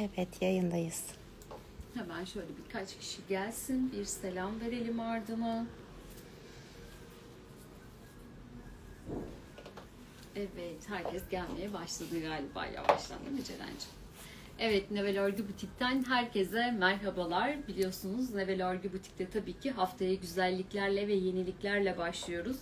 Evet yayındayız. Hemen şöyle birkaç kişi gelsin. Bir selam verelim ardına. Evet, herkes gelmeye başladı galiba yavaştan değil mi Ceren'ciğim? Evet, Nevel Örgü Butik'ten herkese merhabalar. Biliyorsunuz Nevel Örgü Butik'te tabii ki haftaya güzelliklerle ve yeniliklerle başlıyoruz.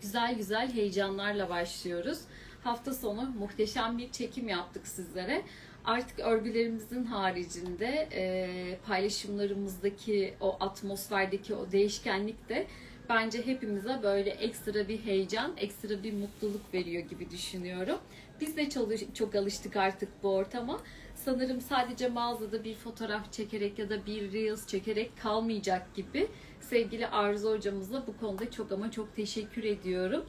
Güzel güzel heyecanlarla başlıyoruz. Hafta sonu muhteşem bir çekim yaptık sizlere. Artık örgülerimizin haricinde e, paylaşımlarımızdaki o atmosferdeki o değişkenlik de bence hepimize böyle ekstra bir heyecan, ekstra bir mutluluk veriyor gibi düşünüyorum. Biz de çok alıştık artık bu ortama. Sanırım sadece mağazada bir fotoğraf çekerek ya da bir reels çekerek kalmayacak gibi. Sevgili Arzu hocamıza bu konuda çok ama çok teşekkür ediyorum.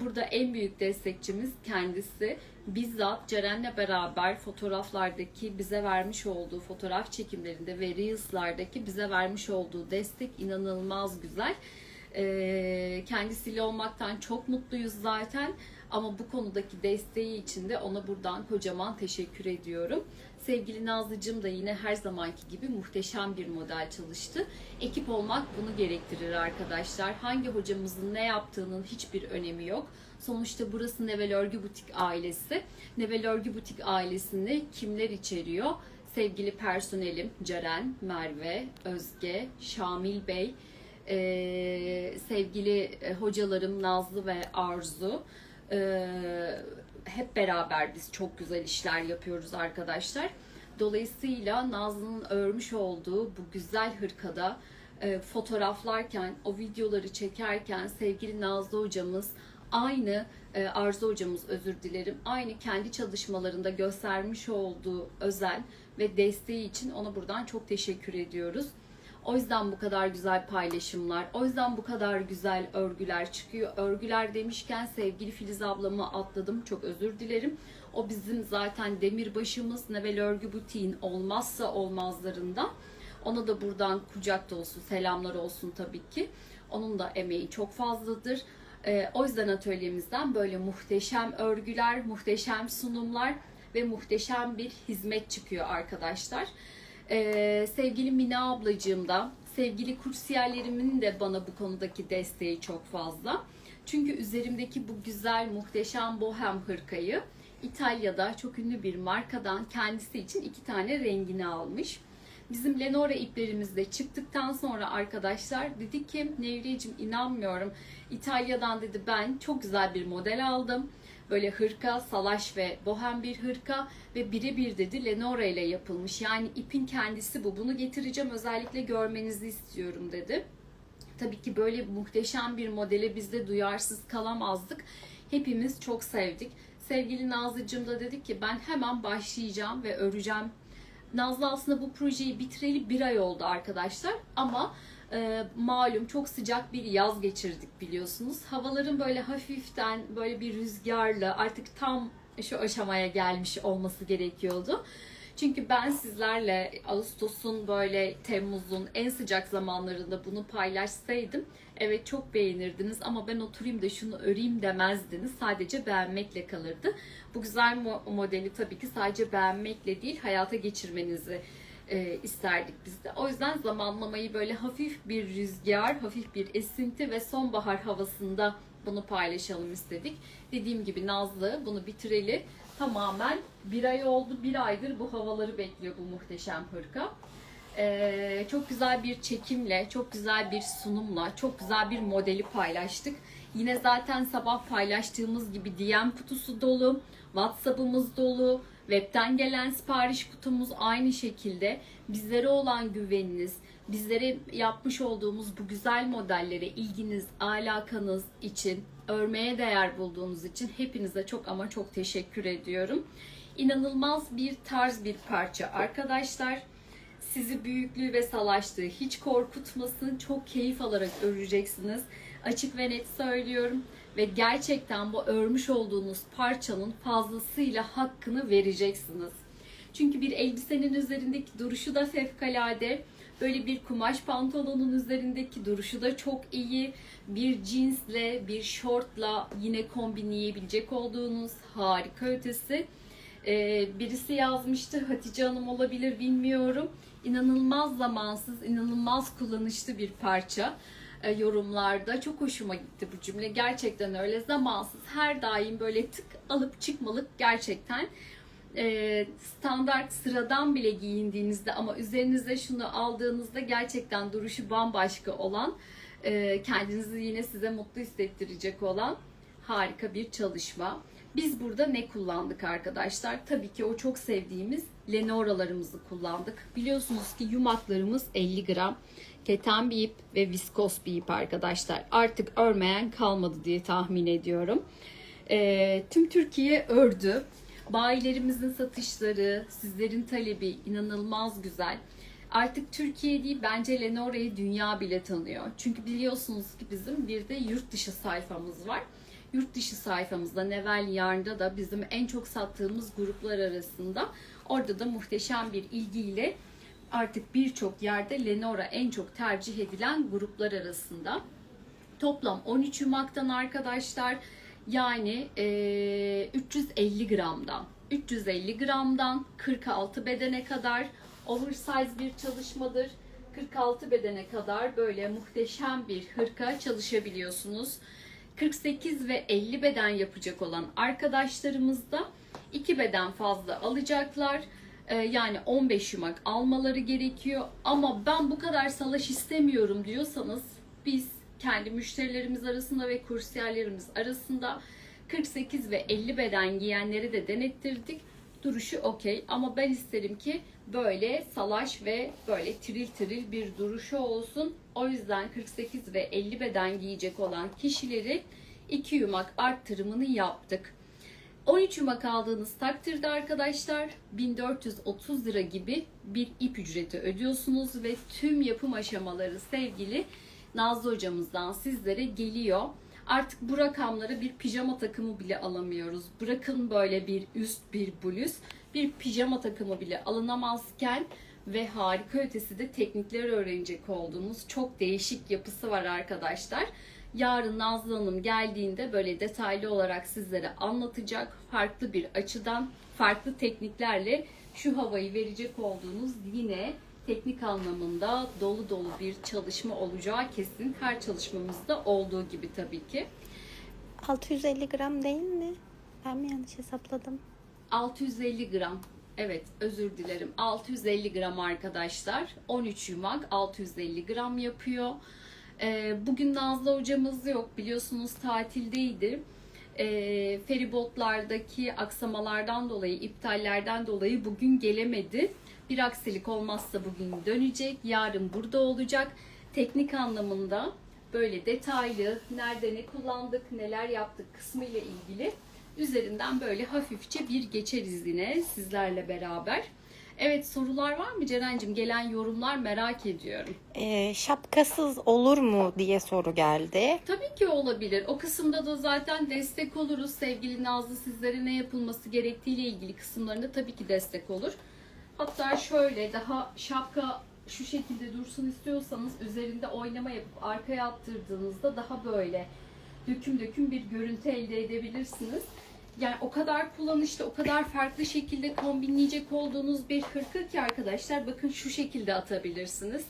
Burada en büyük destekçimiz kendisi. Bizzat Ceren'le beraber fotoğraflardaki bize vermiş olduğu fotoğraf çekimlerinde ve Reels'lardaki bize vermiş olduğu destek inanılmaz güzel. Ee, kendisiyle olmaktan çok mutluyuz zaten. Ama bu konudaki desteği için de ona buradan kocaman teşekkür ediyorum. Sevgili Nazlıcığım da yine her zamanki gibi muhteşem bir model çalıştı. Ekip olmak bunu gerektirir arkadaşlar. Hangi hocamızın ne yaptığının hiçbir önemi yok. Sonuçta burası Nevel Örgü Butik ailesi. Nevel Örgü Butik ailesinde kimler içeriyor? Sevgili personelim Ceren, Merve, Özge, Şamil Bey, ee, sevgili e, hocalarım Nazlı ve Arzu. Ee, hep beraber biz çok güzel işler yapıyoruz arkadaşlar. Dolayısıyla Nazlı'nın örmüş olduğu bu güzel hırkada e, fotoğraflarken, o videoları çekerken sevgili Nazlı hocamız aynı e, Arzu hocamız özür dilerim. Aynı kendi çalışmalarında göstermiş olduğu özen ve desteği için ona buradan çok teşekkür ediyoruz. O yüzden bu kadar güzel paylaşımlar, o yüzden bu kadar güzel örgüler çıkıyor. Örgüler demişken sevgili Filiz ablamı atladım. Çok özür dilerim. O bizim zaten demirbaşımız Nevel Örgü Butiğin olmazsa olmazlarından. Ona da buradan kucak dolusu selamlar olsun tabii ki. Onun da emeği çok fazladır. Ee, o yüzden atölyemizden böyle muhteşem örgüler, muhteşem sunumlar ve muhteşem bir hizmet çıkıyor arkadaşlar. Ee, sevgili Mina ablacığım da, sevgili kursiyerlerimin de bana bu konudaki desteği çok fazla. Çünkü üzerimdeki bu güzel, muhteşem bohem hırkayı İtalya'da çok ünlü bir markadan kendisi için iki tane rengini almış. Bizim Lenore iplerimizde çıktıktan sonra arkadaşlar dedi ki Nevriyeciğim inanmıyorum. İtalya'dan dedi ben çok güzel bir model aldım. Böyle hırka, salaş ve bohem bir hırka ve birebir dedi Lenore ile yapılmış. Yani ipin kendisi bu. Bunu getireceğim özellikle görmenizi istiyorum dedi. Tabii ki böyle muhteşem bir modele biz de duyarsız kalamazdık. Hepimiz çok sevdik. Sevgili Nazlıcığım da dedik ki ben hemen başlayacağım ve öreceğim. Nazlı aslında bu projeyi bitireli bir ay oldu arkadaşlar ama e, malum çok sıcak bir yaz geçirdik biliyorsunuz. Havaların böyle hafiften böyle bir rüzgarla artık tam şu aşamaya gelmiş olması gerekiyordu. Çünkü ben sizlerle Ağustos'un böyle Temmuz'un en sıcak zamanlarında bunu paylaşsaydım evet çok beğenirdiniz ama ben oturayım da şunu öreyim demezdiniz. Sadece beğenmekle kalırdı. Bu güzel mo- modeli tabii ki sadece beğenmekle değil hayata geçirmenizi e, isterdik biz de. O yüzden zamanlamayı böyle hafif bir rüzgar, hafif bir esinti ve sonbahar havasında bunu paylaşalım istedik. Dediğim gibi Nazlı bunu bitireli tamamen bir ay oldu. Bir aydır bu havaları bekliyor bu muhteşem hırka. Ee, çok güzel bir çekimle, çok güzel bir sunumla, çok güzel bir modeli paylaştık. Yine zaten sabah paylaştığımız gibi DM kutusu dolu, WhatsApp'ımız dolu, webten gelen sipariş kutumuz aynı şekilde. Bizlere olan güveniniz, bizlere yapmış olduğumuz bu güzel modellere ilginiz, alakanız için, örmeye değer bulduğunuz için hepinize çok ama çok teşekkür ediyorum. İnanılmaz bir tarz bir parça arkadaşlar sizi büyüklüğü ve salaştığı hiç korkutmasın. Çok keyif alarak öreceksiniz. Açık ve net söylüyorum. Ve gerçekten bu örmüş olduğunuz parçanın fazlasıyla hakkını vereceksiniz. Çünkü bir elbisenin üzerindeki duruşu da fevkalade. Böyle bir kumaş pantolonun üzerindeki duruşu da çok iyi. Bir cinsle, bir şortla yine kombinleyebilecek olduğunuz harika ötesi. Ee, birisi yazmıştı Hatice Hanım olabilir bilmiyorum. İnanılmaz zamansız, inanılmaz kullanışlı bir parça yorumlarda. Çok hoşuma gitti bu cümle. Gerçekten öyle zamansız. Her daim böyle tık alıp çıkmalık gerçekten e, standart sıradan bile giyindiğinizde ama üzerinize şunu aldığınızda gerçekten duruşu bambaşka olan e, kendinizi yine size mutlu hissettirecek olan harika bir çalışma. Biz burada ne kullandık arkadaşlar? Tabii ki o çok sevdiğimiz Lenoralarımızı kullandık. Biliyorsunuz ki yumaklarımız 50 gram. Keten bir ip ve viskos bir ip arkadaşlar. Artık örmeyen kalmadı diye tahmin ediyorum. E, tüm Türkiye ördü. Bayilerimizin satışları, sizlerin talebi inanılmaz güzel. Artık Türkiye değil bence Lenora'yı dünya bile tanıyor. Çünkü biliyorsunuz ki bizim bir de yurt dışı sayfamız var. Yurt dışı sayfamızda Nevel Yarn'da da bizim en çok sattığımız gruplar arasında. Orada da muhteşem bir ilgiyle artık birçok yerde Lenora en çok tercih edilen gruplar arasında. Toplam 13 yumaktan arkadaşlar yani eee, 350 gramdan 350 gramdan 46 bedene kadar oversize bir çalışmadır. 46 bedene kadar böyle muhteşem bir hırka çalışabiliyorsunuz. 48 ve 50 beden yapacak olan arkadaşlarımız da 2 beden fazla alacaklar. Ee, yani 15 yumak almaları gerekiyor. Ama ben bu kadar salaş istemiyorum diyorsanız biz kendi müşterilerimiz arasında ve kursiyerlerimiz arasında 48 ve 50 beden giyenleri de denettirdik. Duruşu okey ama ben isterim ki böyle salaş ve böyle tril tril bir duruşu olsun. O yüzden 48 ve 50 beden giyecek olan kişileri 2 yumak arttırımını yaptık. 13 yumak aldığınız takdirde arkadaşlar 1430 lira gibi bir ip ücreti ödüyorsunuz ve tüm yapım aşamaları sevgili Nazlı hocamızdan sizlere geliyor. Artık bu rakamlara bir pijama takımı bile alamıyoruz. Bırakın böyle bir üst bir bluz, bir pijama takımı bile alınamazken ve harika ötesi de teknikler öğrenecek olduğunuz çok değişik yapısı var arkadaşlar. Yarın Nazlı Hanım geldiğinde böyle detaylı olarak sizlere anlatacak. Farklı bir açıdan, farklı tekniklerle şu havayı verecek olduğunuz yine teknik anlamında dolu dolu bir çalışma olacağı kesin. Her çalışmamızda olduğu gibi tabii ki. 650 gram değil mi? Ben mi yanlış hesapladım? 650 gram. Evet özür dilerim. 650 gram arkadaşlar. 13 yumak 650 gram yapıyor. Ee, bugün Nazlı hocamız yok. Biliyorsunuz tatildeydi. Ee, feribotlardaki aksamalardan dolayı, iptallerden dolayı bugün gelemedi. Bir aksilik olmazsa bugün dönecek. Yarın burada olacak. Teknik anlamında böyle detaylı, nerede ne kullandık, neler yaptık kısmı ile ilgili üzerinden böyle hafifçe bir geçeriz yine sizlerle beraber. Evet sorular var mı Ceren'cim? Gelen yorumlar merak ediyorum. Ee, şapkasız olur mu diye soru geldi. Tabii ki olabilir. O kısımda da zaten destek oluruz. Sevgili Nazlı sizlere ne yapılması gerektiğiyle ilgili kısımlarında tabii ki destek olur. Hatta şöyle daha şapka şu şekilde dursun istiyorsanız üzerinde oynama yapıp arkaya attırdığınızda daha böyle döküm döküm bir görüntü elde edebilirsiniz. Yani o kadar kullanışlı, o kadar farklı şekilde kombinleyecek olduğunuz bir hırka ki arkadaşlar bakın şu şekilde atabilirsiniz.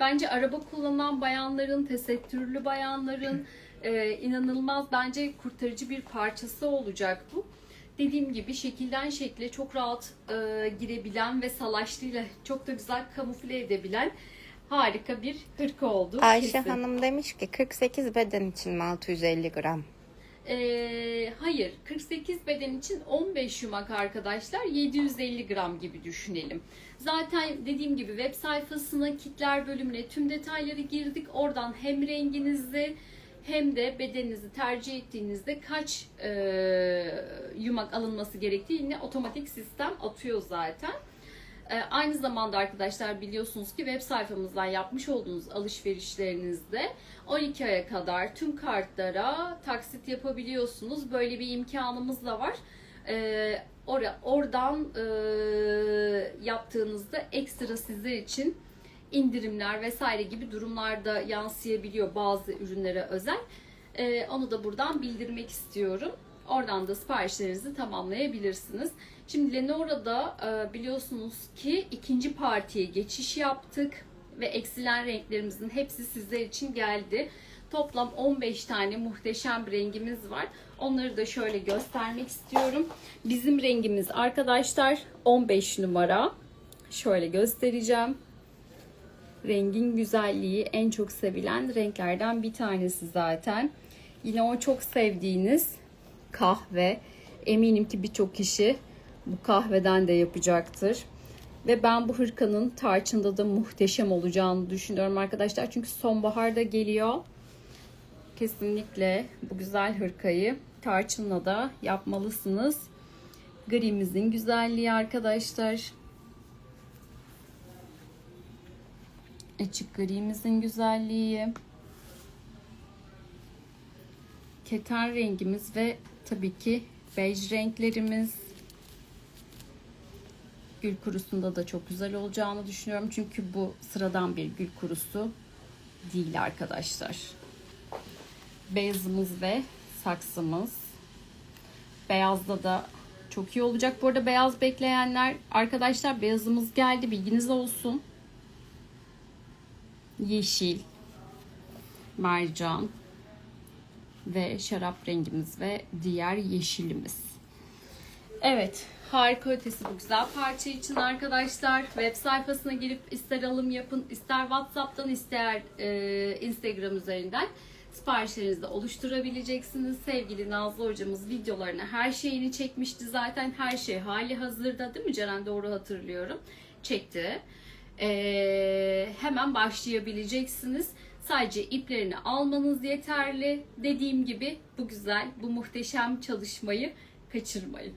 Bence araba kullanan bayanların, tesettürlü bayanların e, inanılmaz bence kurtarıcı bir parçası olacak bu. Dediğim gibi şekilden şekle çok rahat e, girebilen ve salaşlıyla çok da güzel kamufle edebilen harika bir hırka oldu. Ayşe kesin. Hanım demiş ki 48 beden için mi 650 gram? Ee, hayır 48 beden için 15 yumak arkadaşlar 750 gram gibi düşünelim. Zaten dediğim gibi web sayfasına kitler bölümüne tüm detayları girdik. Oradan hem renginizi hem de bedeninizi tercih ettiğinizde kaç e, yumak alınması gerektiğini otomatik sistem atıyor zaten. E, aynı zamanda arkadaşlar biliyorsunuz ki web sayfamızdan yapmış olduğunuz alışverişlerinizde 12 aya kadar tüm kartlara taksit yapabiliyorsunuz. Böyle bir imkanımız da var. E, or- oradan e, yaptığınızda ekstra sizler için indirimler vesaire gibi durumlarda yansıyabiliyor bazı ürünlere özel. E, onu da buradan bildirmek istiyorum. Oradan da siparişlerinizi tamamlayabilirsiniz. Şimdi Lenore'da e, biliyorsunuz ki ikinci partiye geçiş yaptık ve eksilen renklerimizin hepsi sizler için geldi. Toplam 15 tane muhteşem bir rengimiz var. Onları da şöyle göstermek istiyorum. Bizim rengimiz arkadaşlar 15 numara. Şöyle göstereceğim. Rengin güzelliği en çok sevilen renklerden bir tanesi zaten. Yine o çok sevdiğiniz kahve. Eminim ki birçok kişi bu kahveden de yapacaktır. Ve ben bu hırkanın tarçında da muhteşem olacağını düşünüyorum arkadaşlar. Çünkü sonbaharda geliyor. Kesinlikle bu güzel hırkayı tarçınla da yapmalısınız. Grimizin güzelliği arkadaşlar. Açık grimizin güzelliği. Keten rengimiz ve tabii ki bej renklerimiz. Gül kurusunda da çok güzel olacağını düşünüyorum. Çünkü bu sıradan bir gül kurusu değil arkadaşlar. Beyazımız ve saksımız. Beyazda da çok iyi olacak. Bu arada beyaz bekleyenler arkadaşlar beyazımız geldi bilginiz olsun. Yeşil, mercan ve şarap rengimiz ve diğer yeşilimiz. Evet, harika ötesi bu güzel parça için arkadaşlar. Web sayfasına girip ister alım yapın, ister WhatsApp'tan, ister e, Instagram üzerinden siparişlerinizi de oluşturabileceksiniz. Sevgili Nazlı hocamız videolarını her şeyini çekmişti zaten. Her şey hali hazırda değil mi Ceren? Doğru hatırlıyorum. Çekti. E, hemen başlayabileceksiniz. Sadece iplerini almanız yeterli. Dediğim gibi bu güzel, bu muhteşem çalışmayı kaçırmayın.